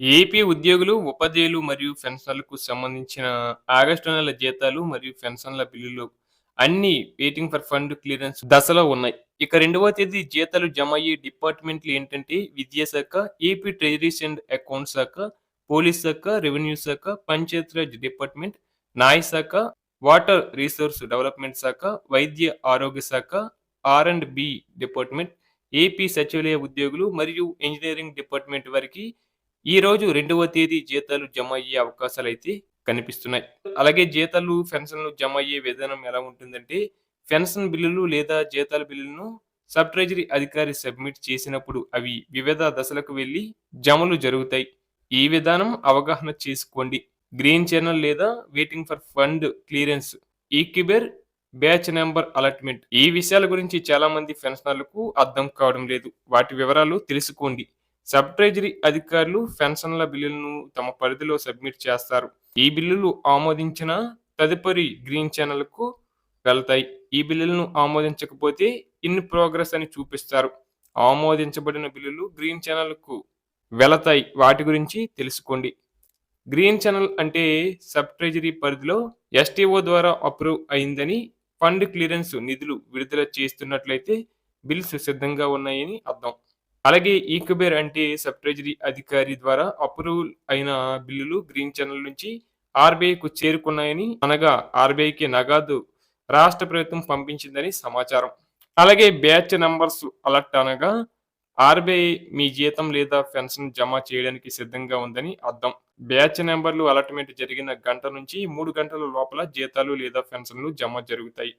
AP ఉద్యోగులు, ఉపాధ్యాయులు మరియు పెన్షన్లకు సంబంధించిన ఆగస్టు నెల జీతాలు మరియు పెన్షన్ల బిల్లులు అన్ని వెయిటింగ్ ఫర్ ఫండ్ క్లియరెన్స్ దశలో ఉన్నాయి. ఇక రెండవ తేదీ జీతాలు జమ అయ్యే డిపార్ట్మెంట్లు ఏంటంటే విద్యాశాఖ, ఏపీ ట్రెజరీస్ అండ్ అకౌంట్స్ శాఖ, పోలీస్ శాఖ, రెవెన్యూ శాఖ, పంచాయతీరాజ్ డిపార్ట్మెంట్, న్యాయ శాఖ, వాటర్ రిసోర్స్ డెవలప్మెంట్ శాఖ, వైద్య ఆరోగ్య శాఖ, R and B department, AP సచివాలయ ఉద్యోగులు మరియు ఇంజనీరింగ్ డిపార్ట్మెంట్ వారికి ఈ రోజు రెండవ తేదీ జీతాలు జమ అయ్యే అవకాశాలు అయితే కనిపిస్తున్నాయి. అలాగే జీతాలు పెన్షన్లు జమ అయ్యే విధానం ఎలా ఉంటుందంటే పెన్షన్ బిల్లులు లేదా జీతాల బిల్లులను సబ్ ట్రెజరీ అధికారి సబ్మిట్ చేసినప్పుడు అవి వివిధ దశలకు వెళ్ళి జమలు జరుగుతాయి. ఈ విధానం అవగాహన చేసుకోండి. గ్రీన్ ఛానల్ లేదా waiting for fund clearance e Kuber batch number allotment. ఈ విషయాల గురించి చాలా మంది పెన్షనర్లకు అర్థం కావడం లేదు. వాటి వివరాలు తెలుసుకోండి. సబ్ ట్రెజరీ అధికారులు పెన్షన్ల బిల్లులను తమ పరిధిలో సబ్మిట్ చేస్తారు. ఈ బిల్లులు ఆమోదించిన తదుపరి గ్రీన్ ఛానల్కు వెళ్తాయి. ఈ బిల్లులను ఆమోదించకపోతే ఇన్ ప్రోగ్రెస్ అని చూపిస్తారు. ఆమోదించబడిన బిల్లులు గ్రీన్ ఛానల్కు వెళతాయి. వాటి గురించి తెలుసుకోండి. గ్రీన్ ఛానల్ అంటే సబ్ ట్రెజరీ పరిధిలో ఎస్టీఓ ద్వారా అప్రూవ్ అయిందని ఫండ్ క్లియరెన్స్ నిధులు విడుదల చేస్తున్నట్లయితే బిల్స్ సిద్ధంగా ఉన్నాయని అర్థం. అలాగే ఈక్యుబేర్ అంటే సబ్ ట్రెజరీ అధికారి ద్వారా అప్రూవల్ అయిన బిల్లులు గ్రీన్ ఛానల్ నుంచి ఆర్బీఐకు చేరుకున్నాయని అనగా ఆర్బీఐకి నగదు రాష్ట్ర ప్రభుత్వం పంపించిందని సమాచారం. అలాగే బ్యాచ్ నంబర్స్ అలర్ట్ అనగా ఆర్బీఐ మీ జీతం లేదా పెన్షన్ జమ చేయడానికి సిద్ధంగా ఉందని అర్థం. బ్యాచ్ నెంబర్లు అలర్ట్మెంట్ జరిగిన గంట నుంచి మూడు గంటల లోపల జీతాలు లేదా పెన్షన్లు జమ జరుగుతాయి.